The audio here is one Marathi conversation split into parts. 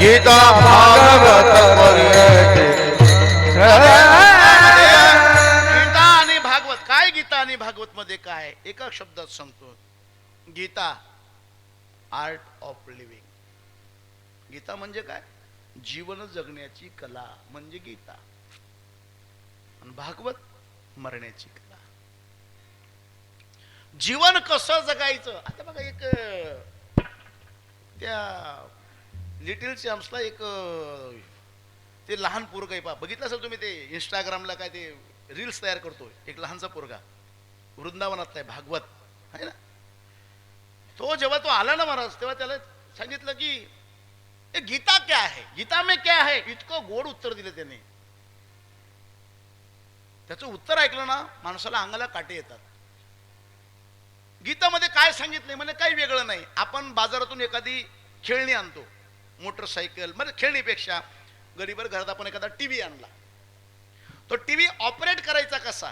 गीता भागवत गीता आणि भागवत काय गीता आणि भागवत मध्ये काय? एका शब्दात सांगतो. Gita art of living Gita म्हणजे काय? जीवन जगण्याची कला म्हणजे गीता. आणि भागवत मरण्याची कला. जीवन कसं जगायचं? आता बघा एक त्या लिटिल चॅम्प्सला एक ते लहान पोरग आहे पहा. बघितलं असेल तुम्ही ते इंस्टाग्रामला काय ते रील्स तयार करतोय. एक लहानसा पोरगा. वृंदावनातला आहे भागवत. आहे ना? तो जेव्हा तो आला ना महाराज तेव्हा त्याला सांगितलं की "ए, गीता क्या आहे गीता में क्या आहे इतकं गोड उत्तर दिलं त्याने. त्याचं उत्तर ऐकलं ना माणसाला अंगाला काटे येतात. गीतामध्ये काय सांगितलंय? म्हणजे काही वेगळं नाही. आपण बाजारातून एखादी खेळणी आणतो. मोटरसायकल म्हणजे खेळणीपेक्षा गरीबर घरात आपण एखादा टीव्ही आणला. तो टीव्ही ऑपरेट करायचा कसा?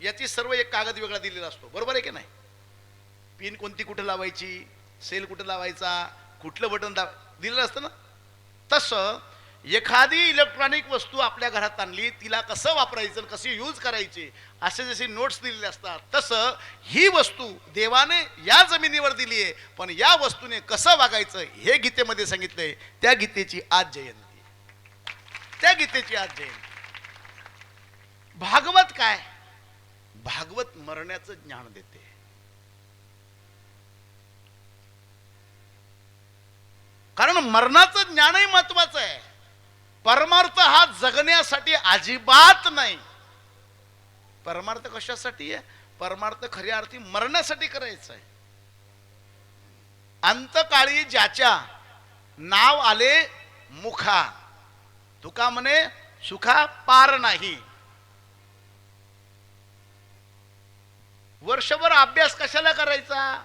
याची सर्व एक कागद वेगळा दिलेला असतो. बरोबर आहे की नाही? पिन कोणती कुठे लावायची? सेल कुठे लावायचा? कुठलं बटन दाब दिलेलं असतं ना? तसं एखादी इलेक्ट्रॉनिक वस्तू आपल्या घरात आणली तिला कसं वापरायचं कशी यूज करायची असे जसे नोट्स दिलेले असतात तसं ही वस्तू देवाने या जमिनीवर दिली आहे पण या वस्तूने कसं वागायचं हे गीतेमध्ये सांगितलंय. त्या गीतेची आज जयंती. त्या गीतेची आज जयंती. भागवत काय? भागवत मरण्याचं ज्ञान देते. कारण मरणाचं ज्ञानही महत्वाचं आहे. परमार्थ हा जगण्यासाठी अजिबात नाही. परमार्थ कशासाठी आहे? परमार्थ खऱ्या अर्थी मरण्यासाठी करायचा आहे. अंतकाळी ज्याच्या नाव आले मुखा. तुका म्हणे सुखा पार नाही. वर्षभर अभ्यास कशाला करायचा?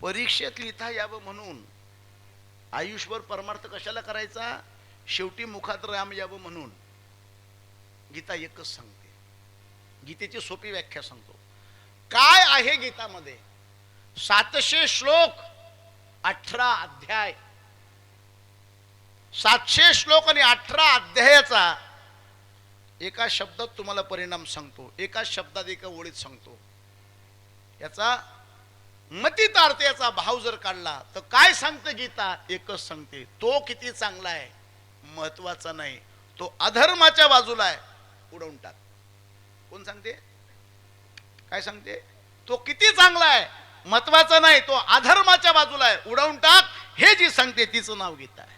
परीक्षेत लिहिता यावं म्हणून. आयुष्यभर परमार्थ कशाला करायचा? शेवटी मुखात राम यावं म्हणून गीता एकच सांगते. गीतेची सोपी व्याख्या सांगतो. काय आहे गीतामध्ये? सातशे श्लोक अठरा अध्याय. सातशे श्लोक आणि अठरा अध्यायाचा एका शब्दात तुम्हाला परिणाम सांगतो. एका शब्दात एका ओळीत सांगतो. याचा मतितार्थ याचा भाव जर काढला तर काय सांगते गीता? एकच सांगते. तो किती चांगला आहे? महत्त्वाचा नाही. तो अधर्माच्या बाजूला आहे. उडवून टाक. कोण सांगते? काय सांगते? तो किती चांगला आहे. महत्त्वाचा नाही तो अधर्माच्या बाजूला आहे. उडवून टाक. हे जी सांगते तिचं नाव गीता आहे.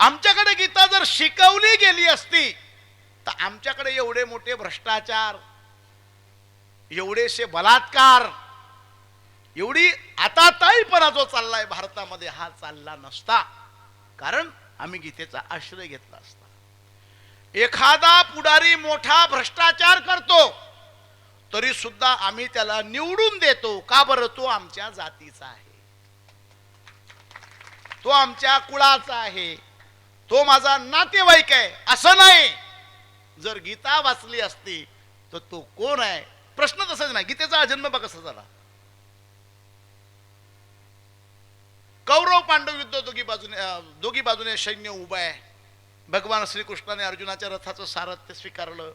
आमच्याकडे गीता जर शिकवली गेली असती तर आमच्याकडे एवढे मोठे भ्रष्टाचार एवढेसे बलात्कार एवढी आता ताईपणा जो चाललाय भारतामध्ये हा चालला नसता. कारण आम्ही गीतेचा आश्रय घेतला असता. एखादा पुढारी मोठा भ्रष्टाचार करतो तरी सुद्धा आम्ही त्याला निवडून देतो. का बरं? तो आमच्या जातीचा आहे. तो आमच्या कुळाचा आहे. तो माझा नातेवाईक आहे. असं नाही. जर गीता वाचली असती तर तो कोण आहे? प्रश्न तसाच नाही. गीतेचा जन्म कसा झाला. पांडव युद्ध दोघी बाजूने दोघी बाजूने सैन्य उभं आहे. भगवान श्रीकृष्णाने अर्जुनाच्या रथाचं सारथ्य स्वीकारलं.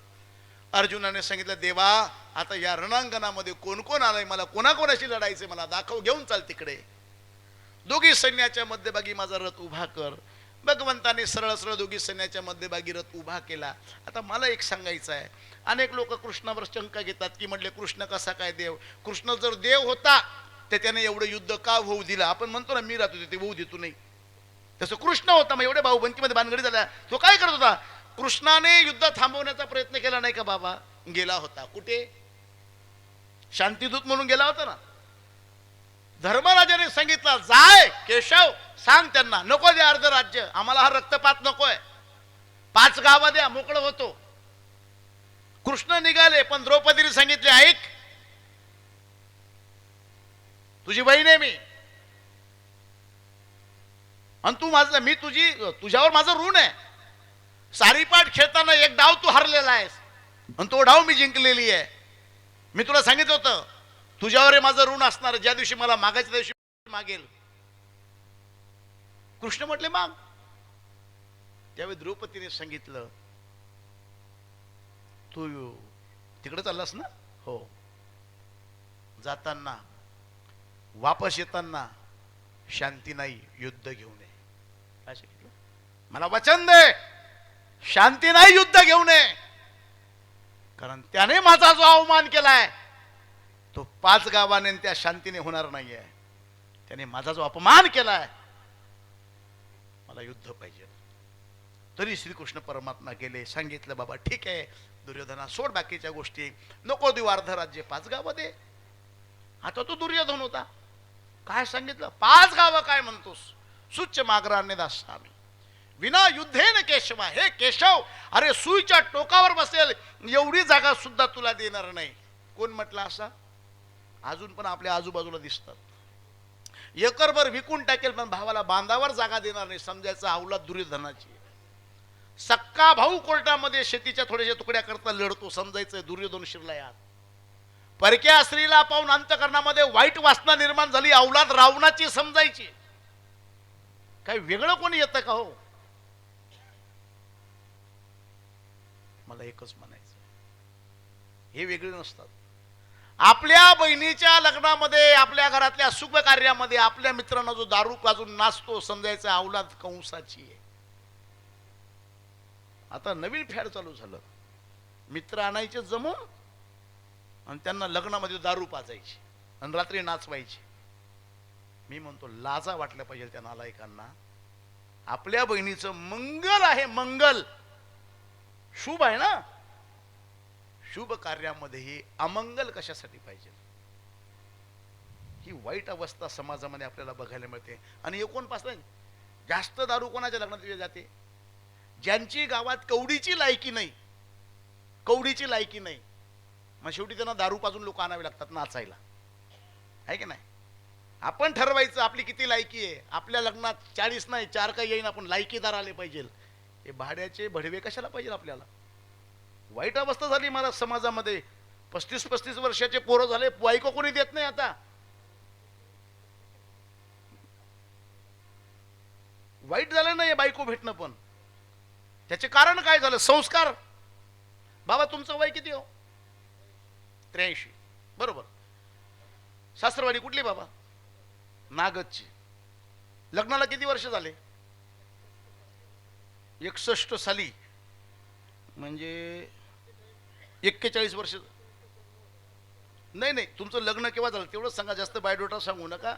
अर्जुनाने सांगितलं देवा आता या रणांगणामध्ये कोण कोण आलंय? मला कोणाकोणाशी लढायचं मला दाखव घेऊन चाल तिकडे. दोघी सैन्याच्या मध्यभागी माझा रथ उभा कर. भगवंताने सरळ सरळ दोघी सैन्याच्या मध्यभागी रथ उभा केला. आता मला एक सांगायचं आहे. अनेक लोक कृष्णावर शंका घेतात की म्हटले कृष्ण कसा काय देव? कृष्ण जर देव होता त्याने एवढं युद्ध का होऊ दिलं? आपण म्हणतो ना मी राहतो ते होऊ देतो नाही. तसं कृष्ण होता मग एवढे भाऊबंतीमध्ये भानगडी झाला तो काय करत होता? कृष्णाने युद्ध थांबवण्याचा प्रयत्न केला नाही का बाबा? गेला होता. कुठे? शांतिदूत म्हणून गेला होता ना. धर्मराजाने सांगितलं जाय केशव सांग त्यांना नको द्या अर्ध राज्य. आम्हाला हा रक्तपात नकोय. पाच गावा द्या मोकळं होतो. कृष्ण निघाले पण द्रौपदीने सांगितले ऐक तुझी बहीण आहे मी. आणि तू माझं मी तुझी तुझ्यावर माझं ऋण आहे. सारीपाठ खेळताना एक डाव तू हरलेला आहेस. आणि तो डाव मी जिंकलेली आहे. मी तुला सांगितलं होतं तुझ्यावर हे माझं ऋण असणार ज्या दिवशी मला मागायच्या दिवशी मागेल. कृष्ण म्हटले माग. त्यावेळी द्रौपदीने सांगितलं तू तिकडे चाललास ना? हो. जाताना वापस येताना शांती नाही युद्ध घेऊन ये. काय सांगितलं मला वचन दे शांती नाही युद्ध घेऊन ये. कारण त्याने माझा जो अवमान केलाय तो पाच गावाने त्या शांतीने होणार नाहीये. त्याने माझा जो अपमान केलाय मला युद्ध पाहिजे. तरी श्रीकृष्ण परमात्मा गेले सांगितलं बाबा ठीक आहे दुर्योधना सोड बाकीच्या गोष्टी. नको देऊ अर्ध राज्य पाच गावं दे. आता तो दुर्योधन होता. काय सांगितलं? पाच गावं काय म्हणतोस? सुच्च मागराने दासामी विना युद्धेन केशवा हे केशव! अरे सुईच्या टोकावर बसेल एवढी जागा सुद्धा तुला देणार नाही. कोण म्हटलं असा? अजून पण आपल्या आजूबाजूला दिसतात. एकरभर विकून टाकेल पण भावाला बांधावर जागा देणार नाही. समजायचं अवलाद दुर्योधनाची. सक्का भाऊ कोर्टामध्ये शेतीच्या थोड्याशा तुकड्या करता लढतो. समजायचं दुर्योधन शिरला यात. परक्या स्त्रीला पाहून अंतकरणामध्ये वाईट वासना निर्माण झाली अवलाद रावणाची समजायची. काय वेगळं कोणी येतं का हो? मला एकच म्हणायचं हे वेगळे नसतात. आपल्या बहिणीच्या लग्नामध्ये आपल्या घरातल्या सुख कार्यामध्ये आपल्या मित्रांना जो दारू काजून नाचतो समजायचा अवलाद कंसाची आहे. आता नवीन फॅड चालू झालं. मित्र आणायचे जमून आणि त्यांना लग्नामध्ये दारू पाजायची आणि रात्री नाचवायची. मी म्हणतो लाजा वाटल्या पाहिजे त्या नालायकांना. आपल्या बहिणीचं मंगल आहे मंगल. शुभ आहे ना? शुभ कार्यामध्येही अमंगल कशासाठी पाहिजे? ही वाईट अवस्था समाजामध्ये आपल्याला बघायला मिळते. आणि एकोणपासून जास्त दारू कोणाच्या लग्नात दिली जाते? ज्यांची गावात कवडीची लायकी नाही कवडीची लायकी नाही मग शेवटी त्यांना दारू पाजून लोक आणावे लागतात नाचायला. आहे की नाही? आपण ठरवायचं आपली किती लायकी आहे. आपल्या लग्नात चाळीस नाही चार काही येईन आपण लायकीदार आले पाहिजे. हे भाड्याचे भडवे कशाला पाहिजे आपल्याला? वाईट अवस्था झाली मला समाजामध्ये. पस्तीस पस्तीस वर्षाचे पोरं झाले बायको कोणी देत नाही आता? वाईट झालं नाही बायको भेटणं पण. त्याचे कारण काय झालं? संस्कार. बाबा तुमचं वय किती हो? त्र्याऐंशी. बरोबर. शास्त्रवाणी कुठली बाबा? नागदची. लग्नाला किती वर्ष झाले? एकसष्ट साली. म्हणजे एक्केचाळीस वर्ष. नाही नाही तुमचं लग्न केव्हा झालं? तेवढंच सांगा जास्त बायोडोटा सांगू नका.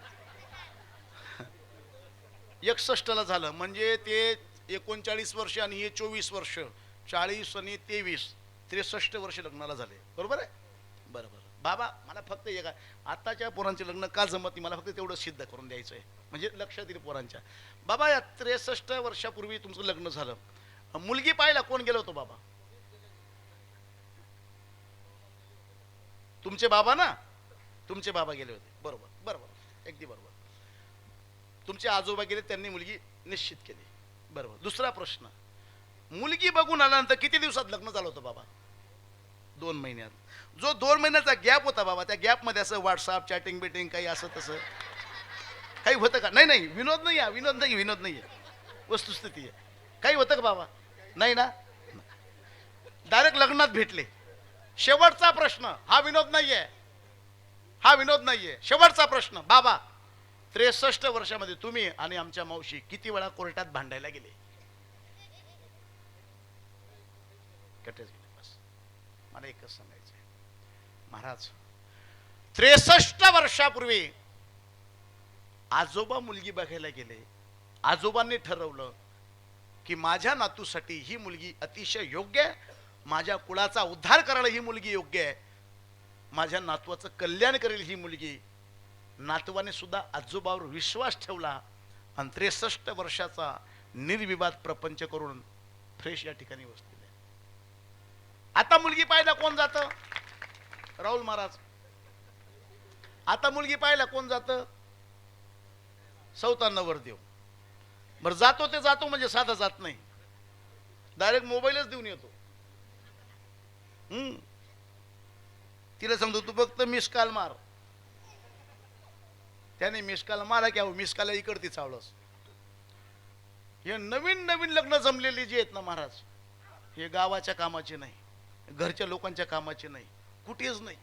एकसष्टला झालं. म्हणजे ते एकोणचाळीस वर्ष आणि हे चोवीस वर्ष. चाळीस आणि तेवीस. त्रेसष्ट वर्ष लग्नाला झाले. बरोबर आहे? बरं बरं बाबा मला फक्त एक आत्ताच्या पोरांचे लग्न का जमत नाही? मला फक्त तेवढं सिद्ध करून द्यायचं आहे म्हणजे लक्षात येईल पोरांच्या. बाबा या त्रेसष्ट वर्षापूर्वी तुमचं लग्न झालं. मुलगी पाहिला कोण गेलो होतो बाबा? तुमचे बाबा ना? तुमचे बाबा गेले होते. बरोबर बरोबर. अगदी बरोबर. तुमचे आजोबा गेले त्यांनी मुलगी निश्चित केली. बरोबर. दुसरा प्रश्न. मुलगी बघून आल्यानंतर किती दिवसात लग्न झालं होतं बाबा? दोन महिन्यात. जो दोन महिन्याचा गॅप होता बाबा त्या गॅपमध्ये असं व्हॉट्सअप चॅटिंग बिटिंग काही असं तसं. काही होतं का? नाही नाही विनोद नाही आहे विनोद नाही विनोद नाही आहे. वस्तुस्थिती आहे. काही होतं का बाबा? नाही ना? डायरेक्ट लग्नात भेटले. शेवटचा प्रश्न हा विनोद नाहीये हा विनोद नाहीये शेवटचा प्रश्न बाबा त्रेसष्ट वर्षामध्ये तुम्ही आणि आमच्या मावशी किती वेळा कोर्टात भांडायला गेले? कटेच मला एकच सांगायचं आहे महाराज त्रेसष्ट वर्षापूर्वी आजोबा मुलगी बघायला गेले. आजोबांनी ठरवलं की माझ्या नातूसाठी ही मुलगी अतिशय योग्य आहे. माझ्या कुळाचा उद्धार करायला ही मुलगी योग्य आहे. माझ्या नातवाचं कल्याण करेल ही मुलगी. नातवाने सुद्धा आजोबावर विश्वास ठेवला आणि त्रेसष्ट वर्षाचा निर्विवाद प्रपंच करून फ्रेश या ठिकाणी बसलेले आता मुलगी पाहायला कोण जात? राहुल महाराज. आता मुलगी पाहायला कोण जात? सौतांना देव बरं जातो ते जातो म्हणजे साधा जात नाही. डायरेक्ट मोबाईलच देऊन येतो. हम्म. तिला सांगतो तू फक्त मिस कॉल मार. त्याने मिस कॉल मारा की अहो मिस कॉल इकडती चावलंस. हे नवीन नवीन लग्न जमलेली जी आहेत ना महाराज हे गावाच्या कामाचे नाही. घरच्या लोकांच्या कामाचे नाही कुठेच नाही.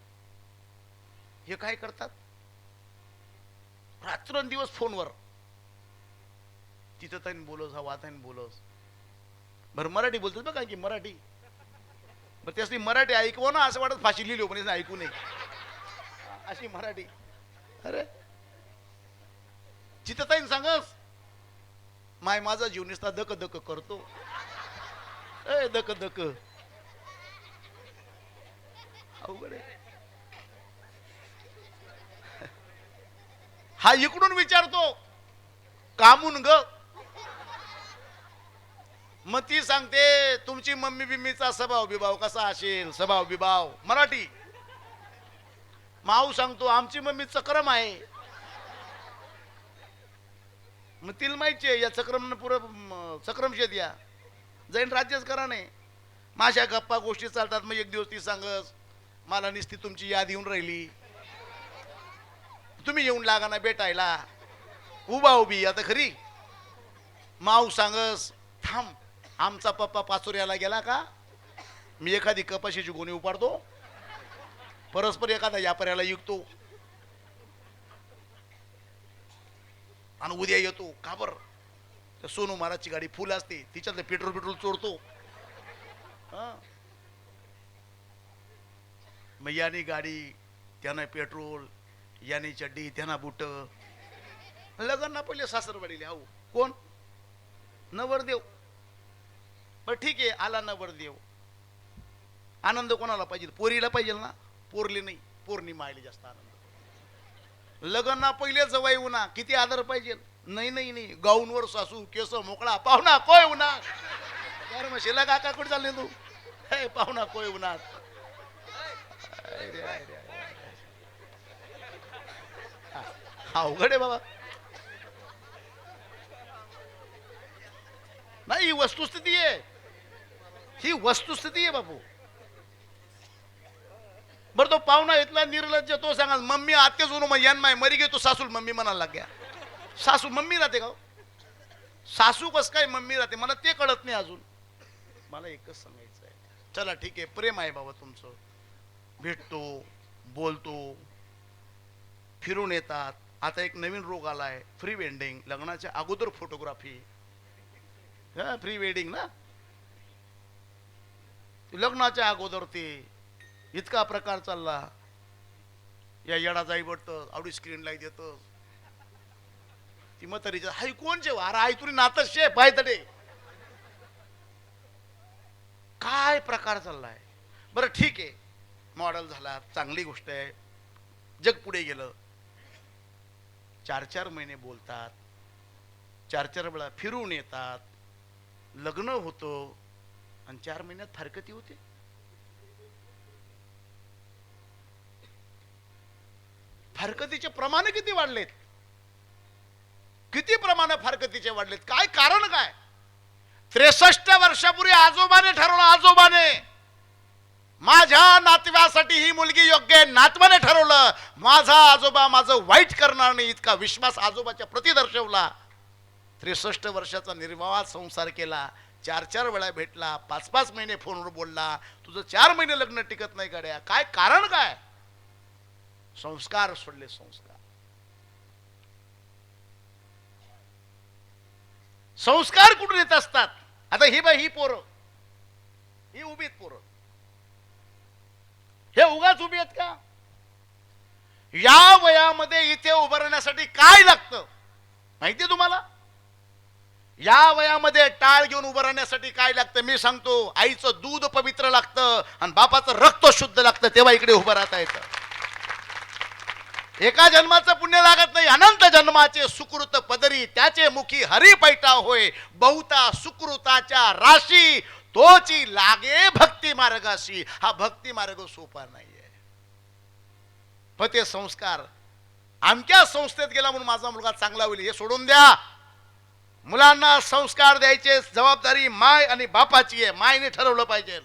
हे काय करतात? रात्रंदिवस फोनवर. तिथं ताईन बोलस हा वाताईन बोलस बरं मराठी बोलतात ना की मराठी? बरं त्यासाठी मराठी ऐकव ना असं वाटत फाशी लिहिली पण ऐकू नये. अशी मराठी. अरे. चितताईन सांगस माय माझा जीव निसता दक दक करतो. ए दक दक अवघड आहे. हा इकडून विचारतो कामून ग. मग ती सांगते तुमची मम्मी बिम्मीचा स्वभाव बिभाव कसा असेल? स्वभाव बिभाव. मराठी. माऊ सांगतो आमची मम्मी चक्रम आहे. मग तिला माहिती आहे या चक्रम पुरं चक्रम शेत या. राज्यच करा नाही. माझ्या गप्पा गोष्टी चालतात मग एक दिवस ती सांगस. मला निस्ती तुमची याद येऊन राहिली. तुम्ही येऊन लागा ना भेटायला. उभा उभी आता खरी? माऊ सांगस थांब आमचा पप्पा पाचोऱ्याला गेला का? मी एखादी कपाशीची गोणी उपाडतो. परस्पर एखादा व्यापाऱ्याला विकतो आणि उद्या येतो. का बर? सोनू महाराजची गाडी फुल असते. तिच्यातलं पेट्रोल पेट्रोल चोरतो. हा. मग याने गाडी त्यानं पेट्रोल याने चड्डी त्यांना बुट. लग्न पहिले सासरवाडीले हो कोण? नवरदेव. बरं ठीक आहे आला नवरदेव. आनंद कोणाला पाहिजे? पोरीला पाहिजे ना? पोरले नाही. पोरणी मायले जास्त आनंद. लग्न पहिले जवळ उन्हा किती आदर पाहिजे? नाही नाही नाही. गाऊनवर सासू केस मोकळा. पाहुणा कोय उन्हा यार मग शेला काका कुठे चालले तू? हे पाहुणा कोय उन्हात अवघड आहे बाबा. नाही ही वस्तुस्थिती आहे. ही वस्तुस्थिती आहे बापू. बरं तो पाहुणा इथला निर्लज्ज तो सांगा मम्मी आत्याच उनो मग यान माय मरी गे तो सासूल मम्मी म्हणायला लाग्या सासू मम्मी राहते का हो? सासू कस काय मम्मी राहते? मला ते कळत नाही अजून. मला एकच सांगायचं आहे चला ठीक आहे प्रेम आहे बाबा तुमचं. भेटतो बोलतो फिरून येतात. आता एक नवीन रोग आलाय फ्री वेडिंग लग्नाच्या अगोदर फोटोग्राफी हा फ्री वेडिंग ना? लग्नाच्या अगोदर ते इतका प्रकार चालला. या येडा जाई पडतं आवडी स्क्रीन लाइट येतं ती म्हातारीच्या हाय कोण कोणचे अरे आई तुरी नातं शे पाय तडे. काय प्रकार चाललाय? बरं ठीक आहे. मॉडेल झाला चांगली गोष्ट आहे. जग पुढे गेलं. चार चार महिने बोलतात. चार चार वेळा फिरून येतात. लग्न होतं आणि चार महिन्यात फारकती होते. फारकतीचे प्रमाण किती वाढलेत? किती प्रमाण फारकतीचे वाढलेत? काय कारण काय? त्रेसष्ट वर्षापूर्वी आजोबाने ठरवलं आजोबाने! माझ्या नातव्यासाठी ही मुलगी योग्य नातवाने ठरवलं. माझा आजोबा माझं वाईट करणार नाही इतका विश्वास आजोबाच्या प्रती दर्शवला. त्रेसष्ट वर्षाचा निर्वाह संसार केला. चार चार वेळा भेटला. पाच पाच महिने फोनवर बोलला. तुझं चार महिने लग्न टिकत नाही गड्या. काय कारण काय? संस्कार सोडले संस्कार. संस्कार कुठून येत असतात? आता ही बाई ही पोरं. ही उभीत पोरं. हे उगाच उभी आहेत का? या वयामध्ये इथे उभं राहण्यासाठी काय लागतं? माहितीये तुम्हाला? या वयामध्ये टाळ घेऊन उभं राहण्यासाठी काय लागतं? मी सांगतो आईचं दूध पवित्र लागतं आणि बापाचं रक्त शुद्ध लागतं तेव्हा इकडे उभं राहता येतं. एका जन्माचं पुण्य लागत नाही अनंत जन्माचे सुकृत पदरी त्याचे मुखी हरी पैटा होय बहुता सुकृताच्या राशी तोची लागे भक्ती मार्गाशी हा भक्ती मार्ग सोपा नाहीये. पण ते संस्कार आमच्या संस्थेत गेला म्हणून माझा मुलगा चांगला होईल हे सोडून द्या. मुलांना संस्कार द्यायचे जबाबदारी माय आणि बापाची आहे मायने ठरवलं पाहिजे.